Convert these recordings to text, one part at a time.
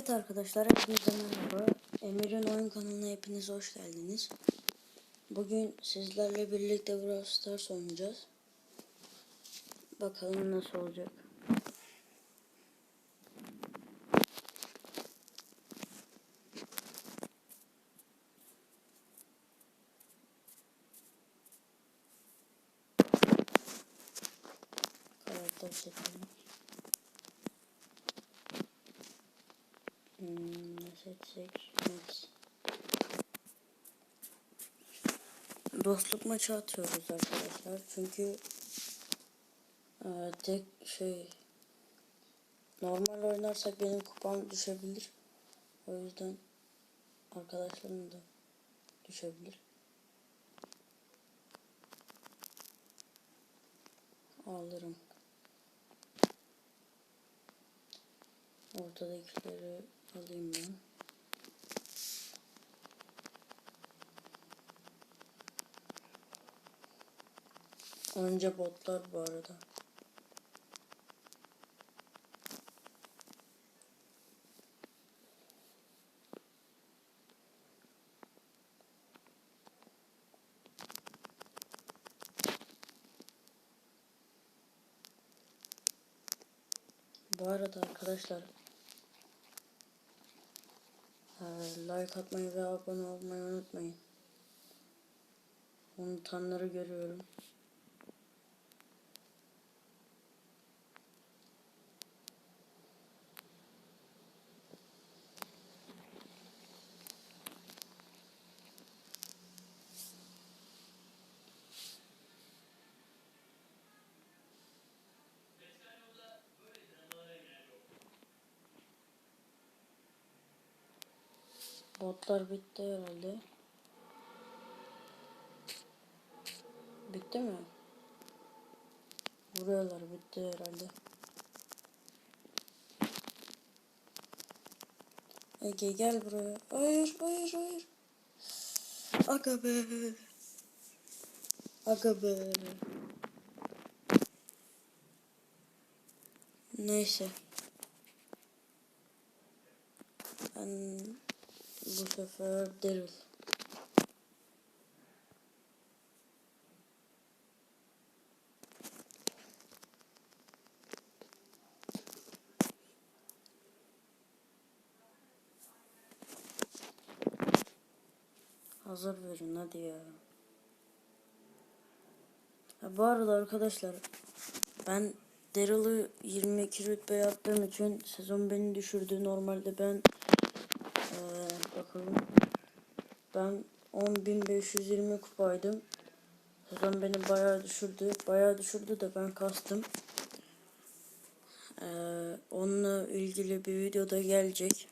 Evet arkadaşlar hepinize merhaba. Emir'in oyun kanalına hepiniz hoş geldiniz. Bugün sizlerle birlikte Brawl Stars oynayacağız. Bakalım nasıl olacak. Ne seçsek? Max. Dostluk maçı atıyoruz arkadaşlar. Çünkü e, tek şey normal oynarsak benim kupam düşebilir. O yüzden arkadaşlarım da düşebilir. Alırım. Ortadakileri alayım ben. Önce botlar bu arada. Bu arada arkadaşlar eee, like atmayı ve abone olmayı unutmayın. Unutanları görüyorum. Botlar bitti herhalde. Bitti mi? Vuruyorlar bitti herhalde. Ege gel buraya. Hayır hayır hayır. Aga be. Aga be. Neyse. Ben bu sefer Daryl. Hazır verin hadi ya. Ha, bu arada arkadaşlar ben Daryl'ı 22 rütbe yaptığım için sezon beni düşürdü. Normalde ben bakalım ben 10.520 kupaydım. Sezon beni bayağı düşürdü. Bayağı düşürdü de ben kastım. Eee, onunla ilgili bir videoda gelecek.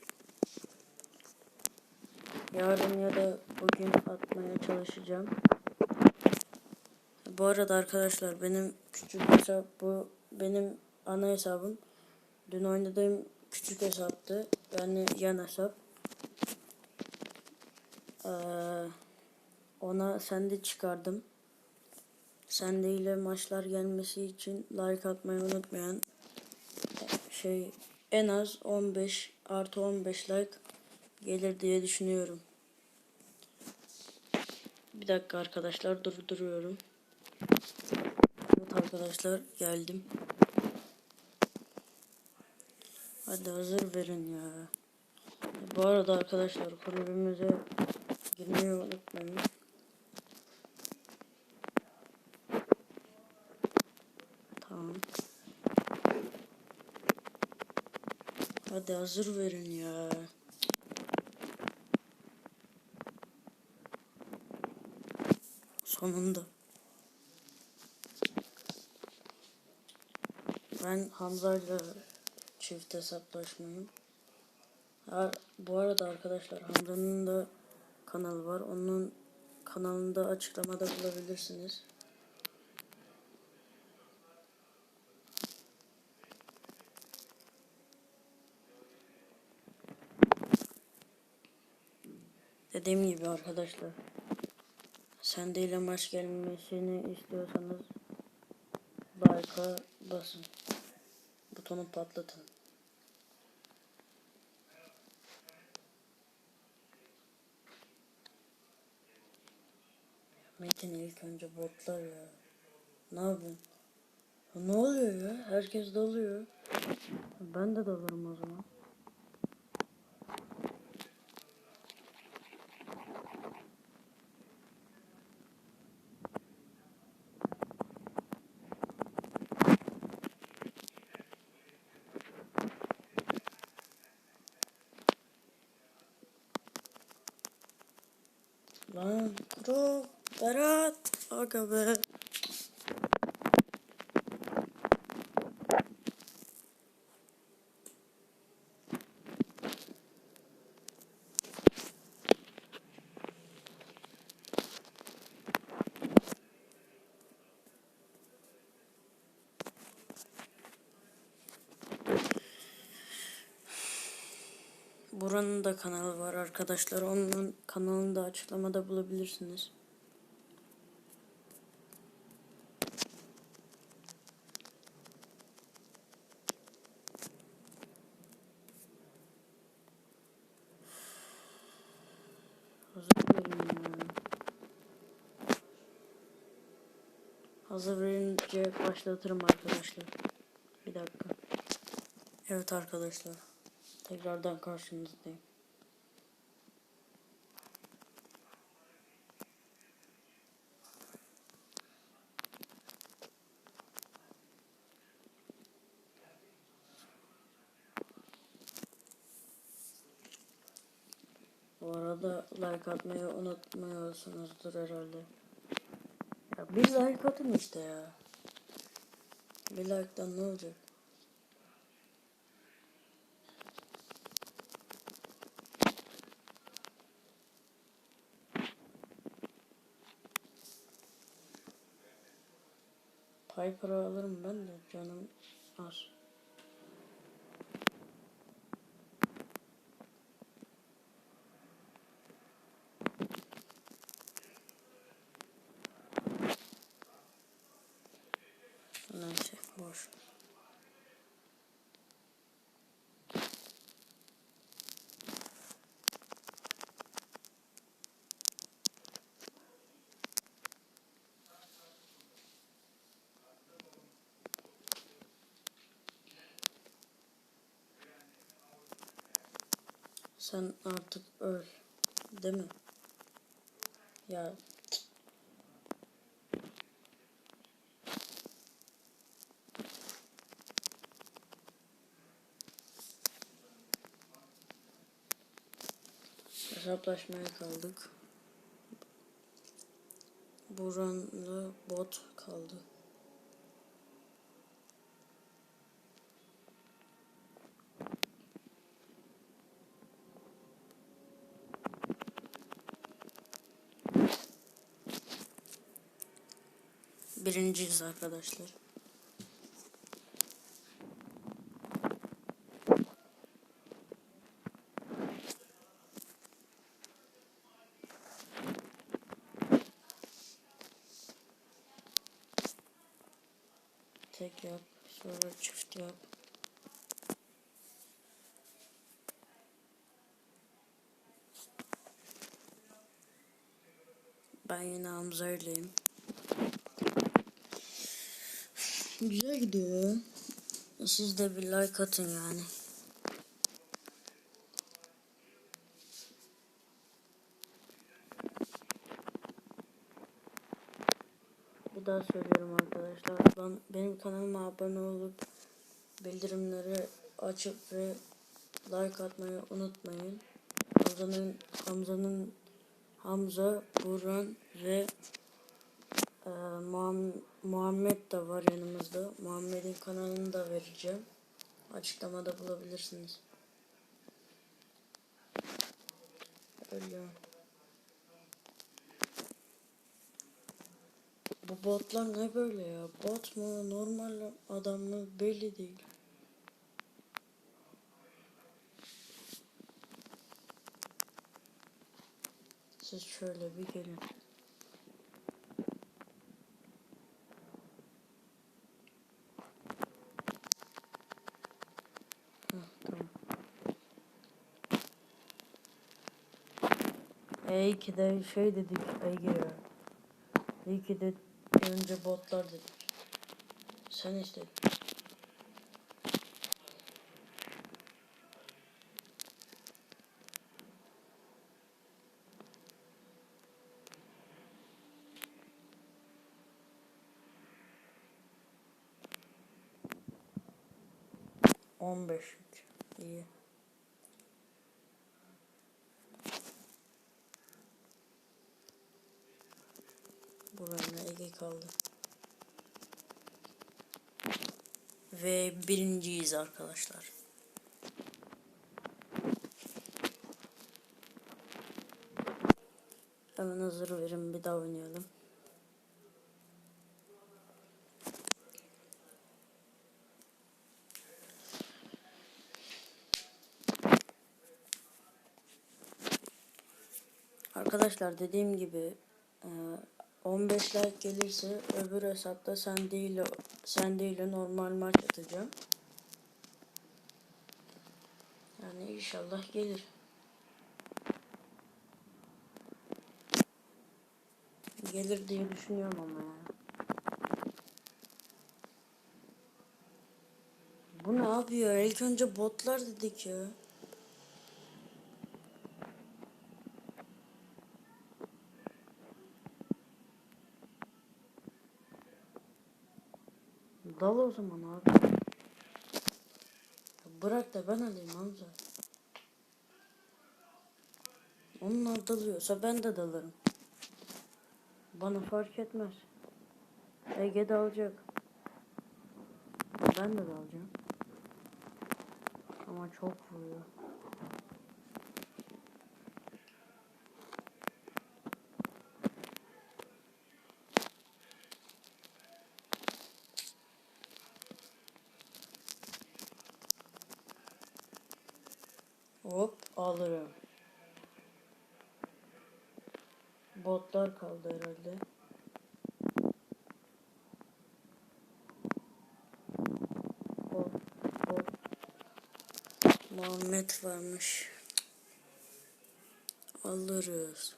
Yarın ya da bugün atmaya çalışacağım. Bu arada arkadaşlar benim küçük hesap bu benim ana hesabım. Dün oynadığım küçük hesaptı. Yani yan hesap. Ee, ona sende çıkardım. Sende ile maçlar gelmesi için like atmayı unutmayın. Şey en az 15 artı 15 like gelir diye düşünüyorum. Bir dakika arkadaşlar durduruyorum. Evet arkadaşlar geldim. Hadi hazır verin ya. Bu arada arkadaşlar kulübümüze girmeyi unutmayın. Tamam. Hadi hazır verin ya. Sonunda. Ben Hamza'yla çift hesaplaşmayım. Ha, bu arada arkadaşlar Hamza'nın da kanalı var. Onun kanalında açıklamada bulabilirsiniz. Dediğim gibi arkadaşlar. Sende ile maç gelmesini istiyorsanız like'a basın. Butonu patlatın. Metin ilk önce botlar ya. Ne yapıyorsun? Ya ne oluyor ya? Herkes dalıyor. Ben de dalarım o zaman. Lan bro Berat Aga be Buranın da kanalı var arkadaşlar. Onun kanalını da açıklamada bulabilirsiniz. Hazır verin ya. Hazır verince başlatırım arkadaşlar. Bir dakika. Evet arkadaşlar. Tekrardan karşınızdayım. Bu arada like atmayı unutmuyorsunuzdur herhalde. Ya bir like atın işte ya. Bir like'dan ne olacak? Piper'ı alırım ben de canım az. Boş. Sen artık öl. Değil mi? Ya hesaplaşmaya kaldık. Buran'la bot kaldı. Birinciyiz arkadaşlar. Tek yap, sonra çift yap. Ben yine Hamza'yleyim. Güzel gidiyor. Siz de bir like atın yani. Bir daha söylüyorum arkadaşlar. Ben, benim kanalıma abone olup bildirimleri açıp ve like atmayı unutmayın. Hamza'nın Hamza'nın Hamza, Burhan ve Muham- Muhammed de var yanımızda. Muhammed'in kanalını da vereceğim. Açıklamada bulabilirsiniz. Öyle. Bu botlar ne böyle ya? Bot mu? Normal adam mı? Belli değil. Siz şöyle bir gelin. Heh, tamam. E2'de şey dedik Ege ya. İyi ki de önce botlar dedik. Sen istedin. On beş yük. İyi. Buranın Ege kaldı. Ve birinciyiz arkadaşlar. Hemen hazır verin bir daha oynayalım. Arkadaşlar dediğim gibi e, 15 like gelirse öbür hesapta sen değil sen değil normal maç atacağım. Yani inşallah gelir. Gelir diye düşünüyorum ama ya. Bu ne yapıyor? İlk önce botlar dedik ya. Dal o zaman abi. Bırak da ben alayım Hamza. Onlar dalıyorsa ben de dalarım. Bana fark etmez. Ege de alacak. Ben de dalacağım. Ama çok vuruyor. Alırım. Botlar kaldı herhalde. Bot, bot. Muhammed varmış. Alırız.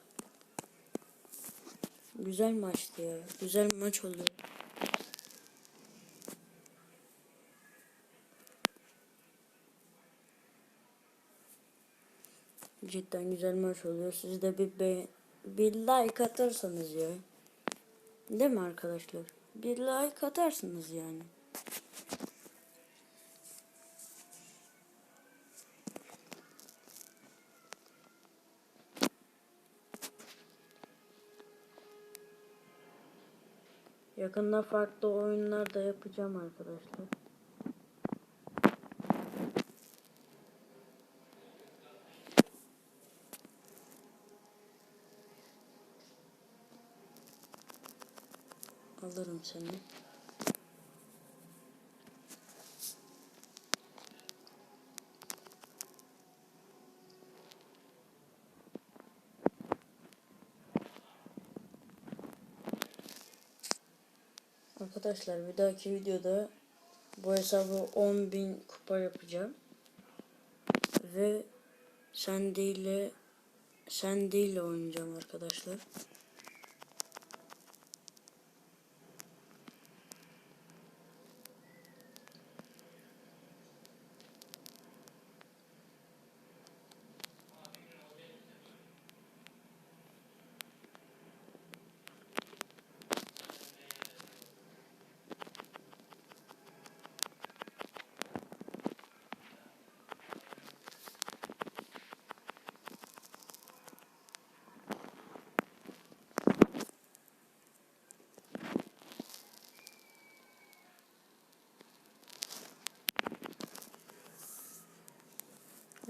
Güzel maçtı ya. Güzel maç oluyor. Cidden güzel maç oluyor. Siz de bir be bir like atarsanız ya. Değil mi arkadaşlar? Bir like atarsınız yani. Yakında farklı oyunlar da yapacağım arkadaşlar. Alırım seni. Arkadaşlar bir dahaki videoda bu hesabı 10.000 kupa yapacağım. Ve sen değil sen değil oynayacağım arkadaşlar.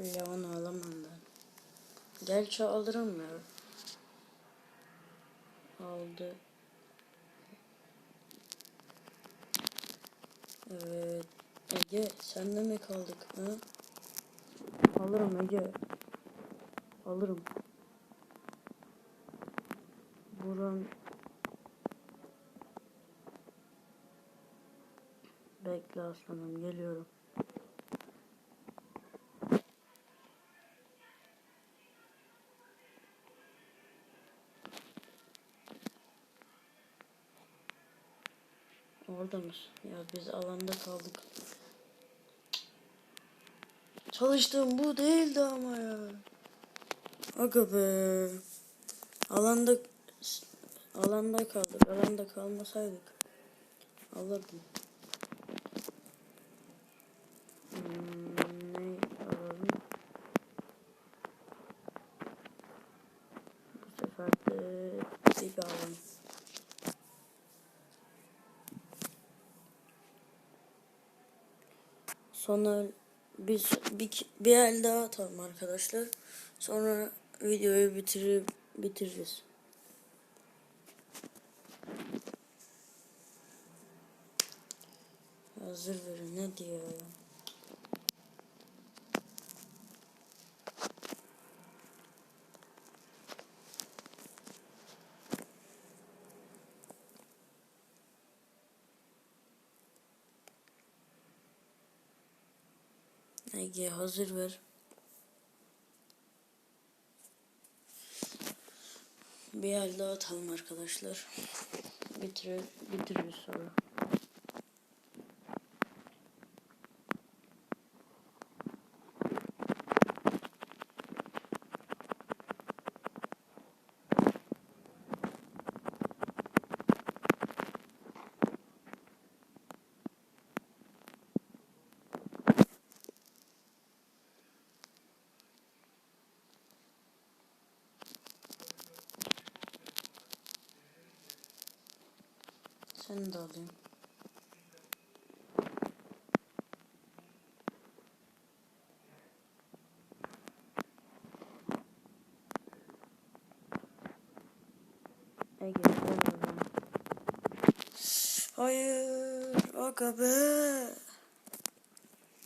Leon alamam ben. Gerçi alırım ya. Aldı. Evet. Ege senle mi kaldık? Ha? Alırım Ege. Alırım. Buram. Bekle aslanım geliyorum. Orada mısın? Ya biz alanda kaldık. Çalıştığım bu değildi ama ya. Aga be. Alanda alanda kaldık. Alanda kalmasaydık alırdım. Hmm, ne alalım? Bu sefer de bir alalım. Sonra biz bir, bir el daha atalım arkadaşlar. Sonra videoyu bitirip bitiririz. Hazır verin ne diyor. Ege hazır ver. Bir el daha atalım arkadaşlar. Bitir bitiririz sonra. Seni de alayım. Ege. Hayır. Aga be.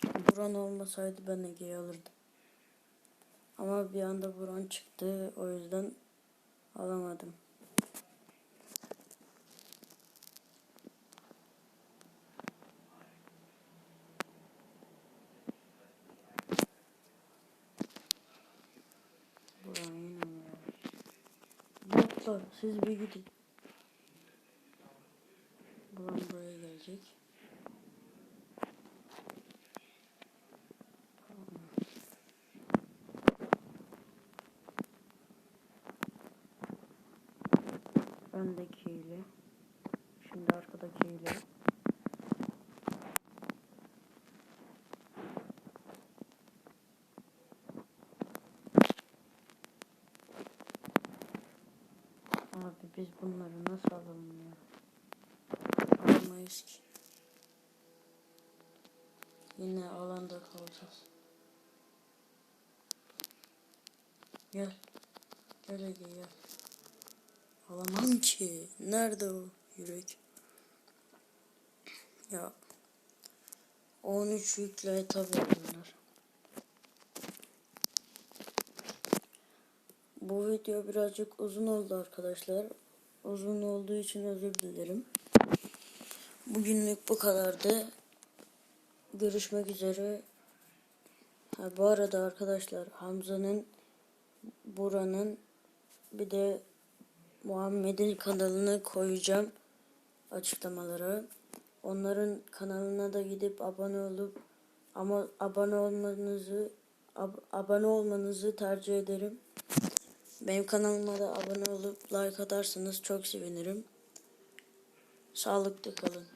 Buran olmasaydı ben Ege'yi alırdım. Ama bir anda Buran çıktı. O yüzden alamadım. Botlar siz bir gidin. Abi biz bunları nasıl alalım ya? Alamayız ki. Yine alanda kalacağız. Gel. Gel Ege gel. Alamam ki. Nerede o yürek? Ya. 13 yükle tabi bunlar. Bu video birazcık uzun oldu arkadaşlar. Uzun olduğu için özür dilerim. Bugünlük bu kadardı. Görüşmek üzere. Ha, bu arada arkadaşlar Hamza'nın Buranın bir de Muhammed'in kanalını koyacağım açıklamalara. Onların kanalına da gidip abone olup ama abone olmanızı ab- abone olmanızı tercih ederim. Benim kanalıma da abone olup like atarsanız çok sevinirim. Sağlıklı kalın.